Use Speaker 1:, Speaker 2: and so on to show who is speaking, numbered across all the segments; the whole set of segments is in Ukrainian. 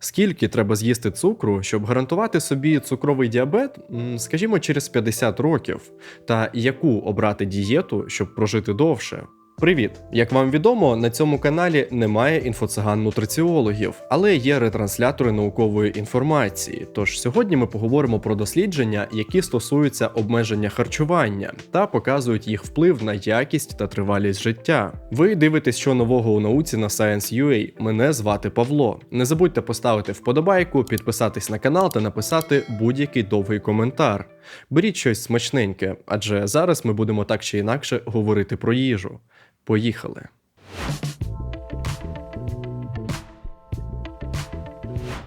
Speaker 1: Скільки треба з'їсти цукру, щоб гарантувати собі цукровий діабет, скажімо, через 50 років, та яку обрати дієту, щоб прожити довше? Привіт! Як вам відомо, на цьому каналі немає інфоциган нутриціологів, але є ретранслятори наукової інформації. Тож сьогодні ми поговоримо про дослідження, які стосуються обмеження харчування та показують їх вплив на якість та тривалість життя. Ви дивитесь, що нового у науці на Science.ua. Мене звати Павло. Не забудьте поставити вподобайку, підписатись на канал та написати будь-який довгий коментар. Беріть щось смачненьке, адже зараз ми будемо так чи інакше говорити про їжу. Поїхали.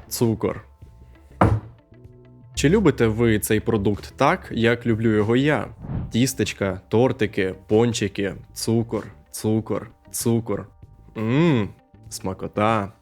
Speaker 1: Цукор. Чи любите ви цей продукт так, як люблю його я? Тістечка, тортики, пончики, цукор, цукор, цукор. Мм, смакота.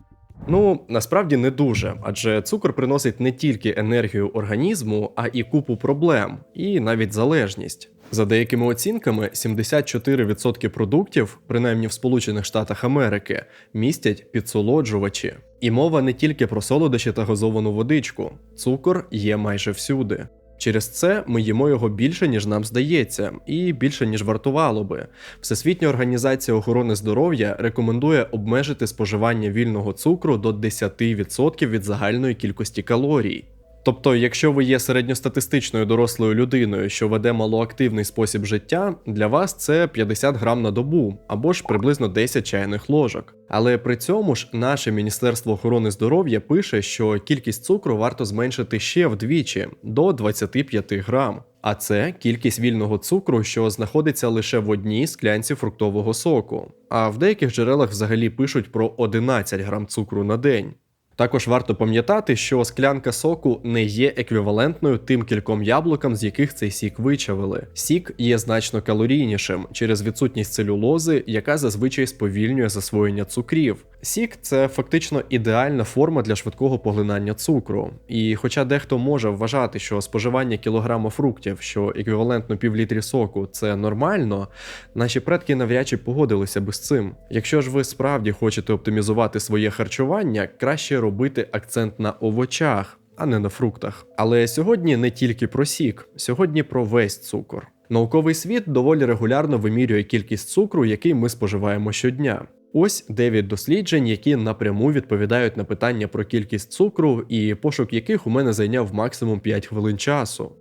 Speaker 1: Ну, насправді не дуже, адже цукор приносить не тільки енергію організму, а і купу проблем, і навіть залежність. За деякими оцінками, 74% продуктів, принаймні в Сполучених Штатах Америки, містять підсолоджувачі. І мова не тільки про солодощі та газовану водичку. Цукор є майже всюди. Через це ми їмо його більше, ніж нам здається, і більше, ніж вартувало би. Всесвітня організація охорони здоров'я рекомендує обмежити споживання вільного цукру до 10% від загальної кількості калорій. Тобто, якщо ви є середньостатистичною дорослою людиною, що веде малоактивний спосіб життя, для вас це 50 грам на добу або ж приблизно 10 чайних ложок. Але при цьому ж наше Міністерство охорони здоров'я пише, що кількість цукру варто зменшити ще вдвічі до 25 грам. А це кількість вільного цукру, що знаходиться лише в одній склянці фруктового соку. А в деяких джерелах взагалі пишуть про 11 грам цукру на день. Також варто пам'ятати, що склянка соку не є еквівалентною тим кільком яблукам, з яких цей сік вичавили. Сік є значно калорійнішим через відсутність целюлози, яка зазвичай сповільнює засвоєння цукрів. Сік це фактично ідеальна форма для швидкого поглинання цукру. І хоча дехто може вважати, що споживання кілограма фруктів, що еквівалентно півлітрі соку, це нормально, наші предки навряд чи погодилися би з цим. Якщо ж ви справді хочете оптимізувати своє харчування, краще робити акцент на овочах, а не на фруктах. Але сьогодні не тільки про сік, сьогодні про весь цукор. Науковий світ доволі регулярно вимірює кількість цукру, який ми споживаємо щодня. Ось 9 досліджень, які напряму відповідають на питання про кількість цукру, і пошук яких у мене зайняв максимум 5 хвилин часу.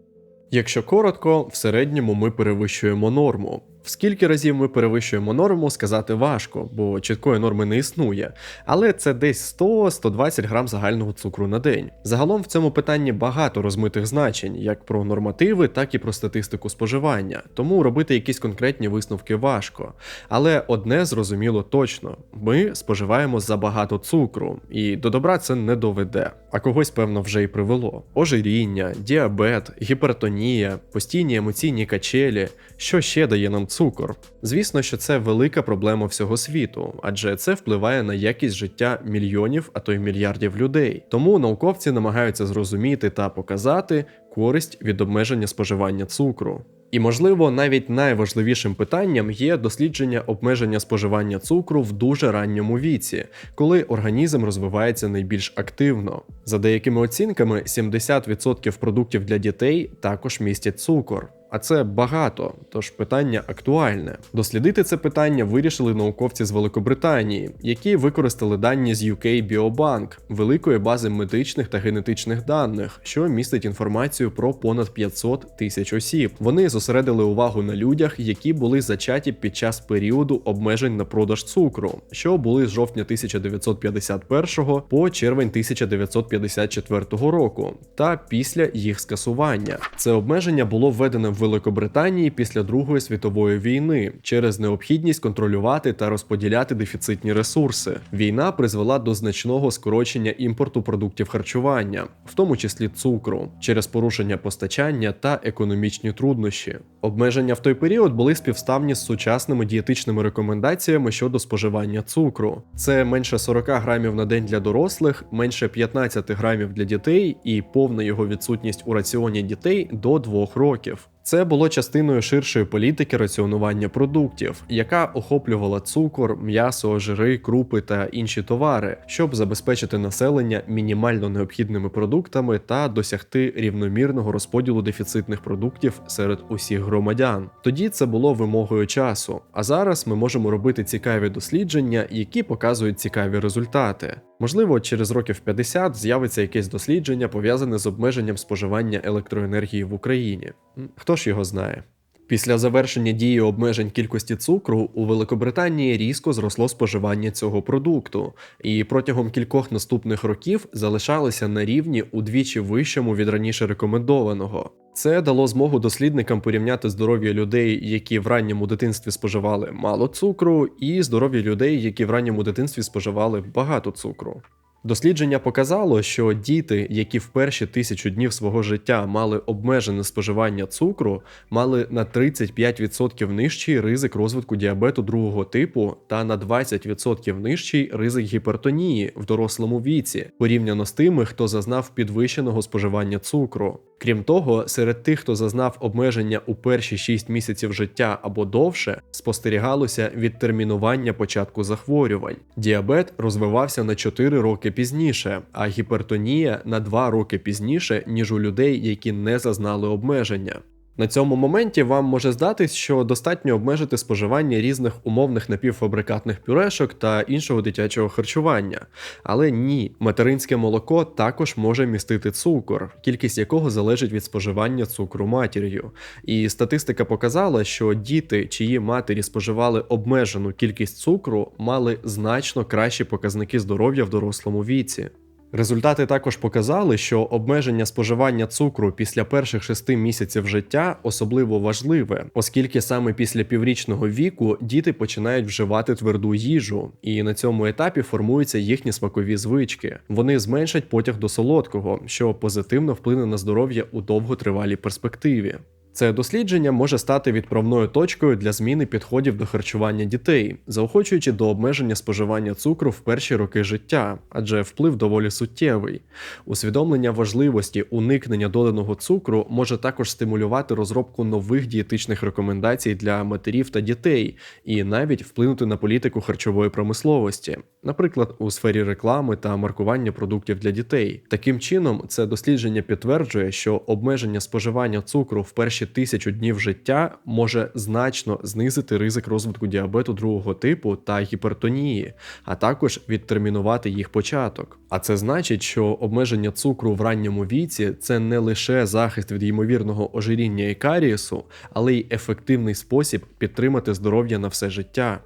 Speaker 1: Якщо коротко, в середньому ми перевищуємо норму. Скільки разів ми перевищуємо норму, сказати важко, бо чіткої норми не існує, але це десь 100-120 грам загального цукру на день. Загалом в цьому питанні багато розмитих значень, як про нормативи, так і про статистику споживання, тому робити якісь конкретні висновки важко. Але одне зрозуміло точно: ми споживаємо забагато цукру, і до добра це не доведе. А когось, певно, вже й привело: ожиріння, діабет, гіпертонія, постійні емоційні качелі, що ще дає нам цукор. Звісно, що це велика проблема всього світу, адже це впливає на якість життя мільйонів, а то й мільярдів людей. Тому науковці намагаються зрозуміти та показати користь від обмеження споживання цукру. І, можливо, навіть найважливішим питанням є дослідження обмеження споживання цукру в дуже ранньому віці, коли організм розвивається найбільш активно. За деякими оцінками, 70% продуктів для дітей також містять цукор. А це багато, тож питання актуальне. Дослідити це питання вирішили науковці з Великобританії, які використали дані з UK Biobank, великої бази медичних та генетичних даних, що містить інформацію про понад 500 тисяч осіб. Вони зосередили увагу на людях, які були зачаті під час періоду обмежень на продаж цукру, що були з жовтня 1951 по червень 1954 року, та після їх скасування. Це обмеження було введено в Великобританії після Другої світової війни через необхідність контролювати та розподіляти дефіцитні ресурси. Війна призвела до значного скорочення імпорту продуктів харчування, в тому числі цукру, через порушення постачання та економічні труднощі. Обмеження в той період були співставні з сучасними дієтичними рекомендаціями щодо споживання цукру. Це менше 40 грамів на день для дорослих, менше 15 грамів для дітей і повна його відсутність у раціоні дітей до 2 років. Це було частиною ширшої політики раціонування продуктів, яка охоплювала цукор, м'ясо, жири, крупи та інші товари, щоб забезпечити населення мінімально необхідними продуктами та досягти рівномірного розподілу дефіцитних продуктів серед усіх громадян. Тоді це було вимогою часу. А зараз ми можемо робити цікаві дослідження, які показують цікаві результати. Можливо, через років 50 з'явиться якесь дослідження пов'язане з обмеженням споживання електроенергії в Україні. Хто ж його знає? Після завершення дії обмежень кількості цукру у Великобританії різко зросло споживання цього продукту, і протягом кількох наступних років залишалося на рівні удвічі вищому від раніше рекомендованого. Це дало змогу дослідникам порівняти здоров'я людей, які в ранньому дитинстві споживали мало цукру, і здоров'я людей, які в ранньому дитинстві споживали багато цукру. Дослідження показало, що діти, які в перші тисячу днів свого життя мали обмежене споживання цукру, мали на 35% нижчий ризик розвитку діабету другого типу та на 20% нижчий ризик гіпертонії в дорослому віці, порівняно з тими, хто зазнав підвищеного споживання цукру. Крім того, серед тих, хто зазнав обмеження у перші 6 місяців життя або довше, спостерігалося відтермінування початку захворювань. Діабет розвивався на 4 роки пізніше, а гіпертонія на 2 роки пізніше, ніж у людей, які не зазнали обмеження. На цьому моменті вам може здатись, що достатньо обмежити споживання різних умовних напівфабрикатних пюрешок та іншого дитячого харчування. Але ні, материнське молоко також може містити цукор, кількість якого залежить від споживання цукру матір'ю. І статистика показала, що діти, чиї матері споживали обмежену кількість цукру, мали значно кращі показники здоров'я в дорослому віці. Результати також показали, що обмеження споживання цукру після перших шести місяців життя особливо важливе, оскільки саме після піврічного віку діти починають вживати тверду їжу, і на цьому етапі формуються їхні смакові звички. Вони зменшать потяг до солодкого, що позитивно вплине на здоров'я у довготривалій перспективі. Це дослідження може стати відправною точкою для зміни підходів до харчування дітей, заохочуючи до обмеження споживання цукру в перші роки життя, адже вплив доволі суттєвий. Усвідомлення важливості уникнення доданого цукру може також стимулювати розробку нових дієтичних рекомендацій для матерів та дітей, і навіть вплинути на політику харчової промисловості, наприклад, у сфері реклами та маркування продуктів для дітей. Таким чином, це дослідження підтверджує, що обмеження споживання цукру в перші тисячу днів життя може значно знизити ризик розвитку діабету другого типу та гіпертонії, а також відтермінувати їх початок. А це значить, що обмеження цукру в ранньому віці це не лише захист від ймовірного ожиріння і карієсу, але й ефективний спосіб підтримати здоров'я на все життя.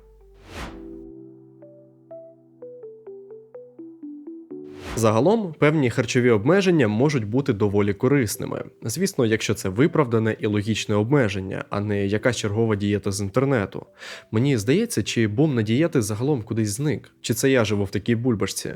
Speaker 1: Загалом певні харчові обмеження можуть бути доволі корисними. Звісно, якщо це виправдане і логічне обмеження, а не якась чергова дієта з інтернету. Мені здається, чи бум на дієти загалом кудись зник, чи це я живу в такій бульбашці.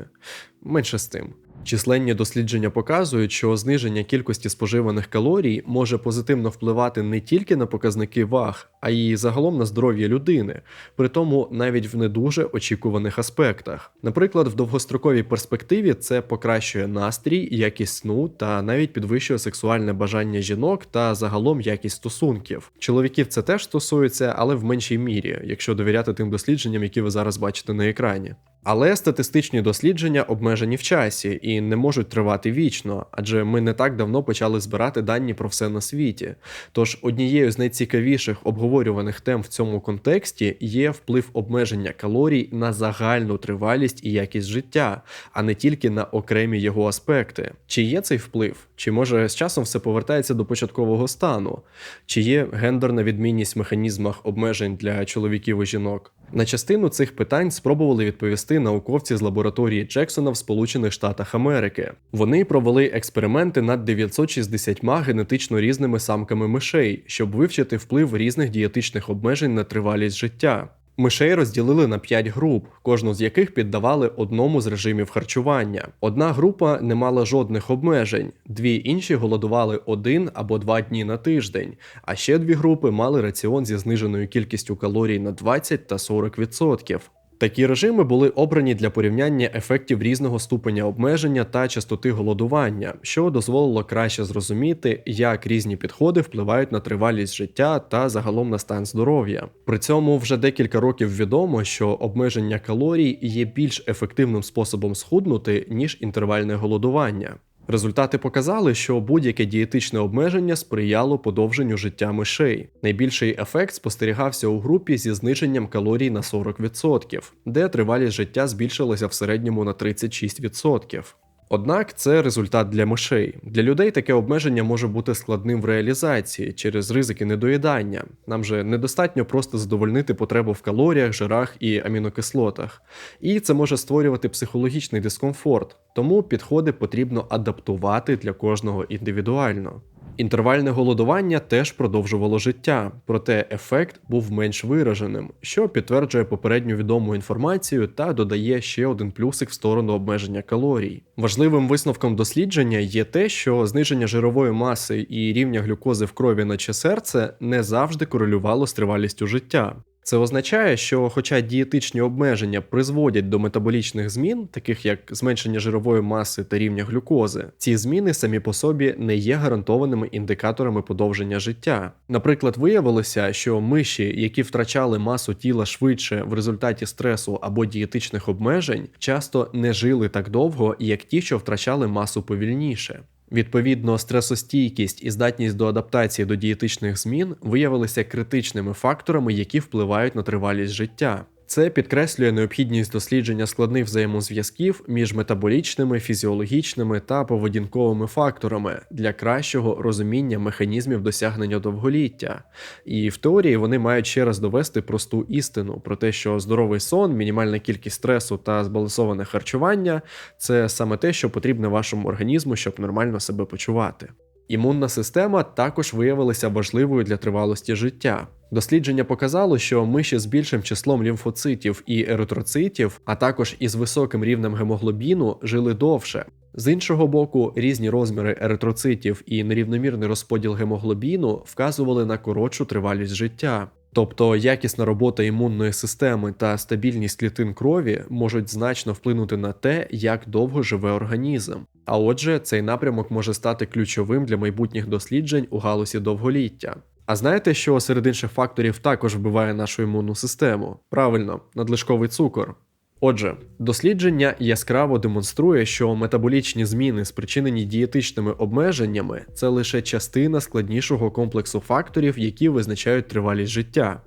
Speaker 1: Менше з тим. Численні дослідження показують, що зниження кількості споживаних калорій може позитивно впливати не тільки на показники ваг, а й загалом на здоров'я людини, при тому навіть в не дуже очікуваних аспектах. Наприклад, в довгостроковій перспективі це покращує настрій, якість сну та навіть підвищує сексуальне бажання жінок та загалом якість стосунків. Чоловіків це теж стосується, але в меншій мірі, якщо довіряти тим дослідженням, які ви зараз бачите на екрані. Але статистичні дослідження обмежені в часі і не можуть тривати вічно, адже ми не так давно почали збирати дані про все на світі. Тож однією з найцікавіших обговорюваних тем в цьому контексті є вплив обмеження калорій на загальну тривалість і якість життя, а не тільки на окремі його аспекти. Чи є цей вплив? Чи може з часом все повертається до початкового стану? Чи є гендерна відмінність в механізмах обмежень для чоловіків і жінок? На частину цих питань спробували відповісти науковці з лабораторії Джексона в Сполучених Штатах Америки. Вони провели експерименти над 960 генетично різними самками мишей, щоб вивчити вплив різних дієтичних обмежень на тривалість життя. Мишей розділили на 5 груп, кожну з яких піддавали одному з режимів харчування. Одна група не мала жодних обмежень, дві інші голодували один або два дні на тиждень, а ще дві групи мали раціон зі зниженою кількістю калорій на 20 та 40%. Такі режими були обрані для порівняння ефектів різного ступеня обмеження та частоти голодування, що дозволило краще зрозуміти, як різні підходи впливають на тривалість життя та загалом на стан здоров'я. При цьому вже декілька років відомо, що обмеження калорій є більш ефективним способом схуднути ніж інтервальне голодування. Результати показали, що будь-яке дієтичне обмеження сприяло подовженню життя мишей. Найбільший ефект спостерігався у групі зі зниженням калорій на 40%, де тривалість життя збільшилася в середньому на 36%. Однак це результат для мишей. Для людей таке обмеження може бути складним в реалізації через ризики недоїдання. Нам же недостатньо просто задовольнити потребу в калоріях, жирах і амінокислотах. І це може створювати психологічний дискомфорт, тому підходи потрібно адаптувати для кожного індивідуально. Інтервальне голодування теж продовжувало життя, проте ефект був менш вираженим, що підтверджує попередню відому інформацію та додає ще один плюсик в сторону обмеження калорій. Важливим висновком дослідження є те, що зниження жирової маси і рівня глюкози в крові наче серце не завжди корелювало з тривалістю життя. Це означає, що, хоча дієтичні обмеження призводять до метаболічних змін, таких як зменшення жирової маси та рівня глюкози, ці зміни самі по собі не є гарантованими індикаторами подовження життя. Наприклад, виявилося, що миші, які втрачали масу тіла швидше в результаті стресу або дієтичних обмежень, часто не жили так довго, як ті, що втрачали масу повільніше. Відповідно, стресостійкість і здатність до адаптації до дієтичних змін виявилися критичними факторами, які впливають на тривалість життя. Це підкреслює необхідність дослідження складних взаємозв'язків між метаболічними, фізіологічними та поведінковими факторами для кращого розуміння механізмів досягнення довголіття. І в теорії вони мають ще раз довести просту істину про те, що здоровий сон, мінімальна кількість стресу та збалансоване харчування це саме те, що потрібне вашому організму, щоб нормально себе почувати. Імунна система також виявилася важливою для тривалості життя. Дослідження показало, що миші з більшим числом лімфоцитів і еритроцитів, а також із високим рівнем гемоглобіну, жили довше. З іншого боку, різні розміри еритроцитів і нерівномірний розподіл гемоглобіну вказували на коротшу тривалість життя. Тобто якісна робота імунної системи та стабільність клітин крові можуть значно вплинути на те, як довго живе організм. А отже, цей напрямок може стати ключовим для майбутніх досліджень у галузі довголіття. А знаєте, що серед інших факторів також вбиває нашу імунну систему? Правильно, надлишковий цукор. Отже, дослідження яскраво демонструє, що метаболічні зміни, спричинені дієтичними обмеженнями, це лише частина складнішого комплексу факторів, які визначають тривалість життя.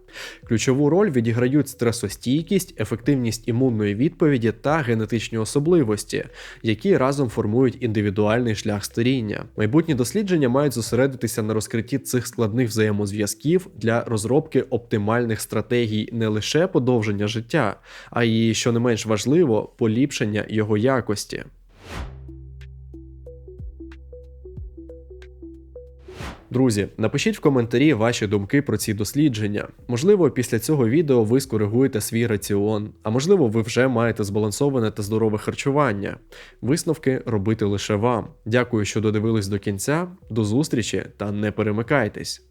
Speaker 1: Ключову роль відіграють стресостійкість, ефективність імунної відповіді та генетичні особливості, які разом формують індивідуальний шлях старіння. Майбутні дослідження мають зосередитися на розкритті цих складних взаємозв'язків для розробки оптимальних стратегій не лише подовження життя, а й, що не менш важливо, поліпшення його якості. Друзі, напишіть в коментарі ваші думки про ці дослідження. Можливо, після цього відео ви скоригуєте свій раціон, а можливо, ви вже маєте збалансоване та здорове харчування. Висновки робити лише вам. Дякую, що додивились до кінця. До зустрічі та не перемикайтесь.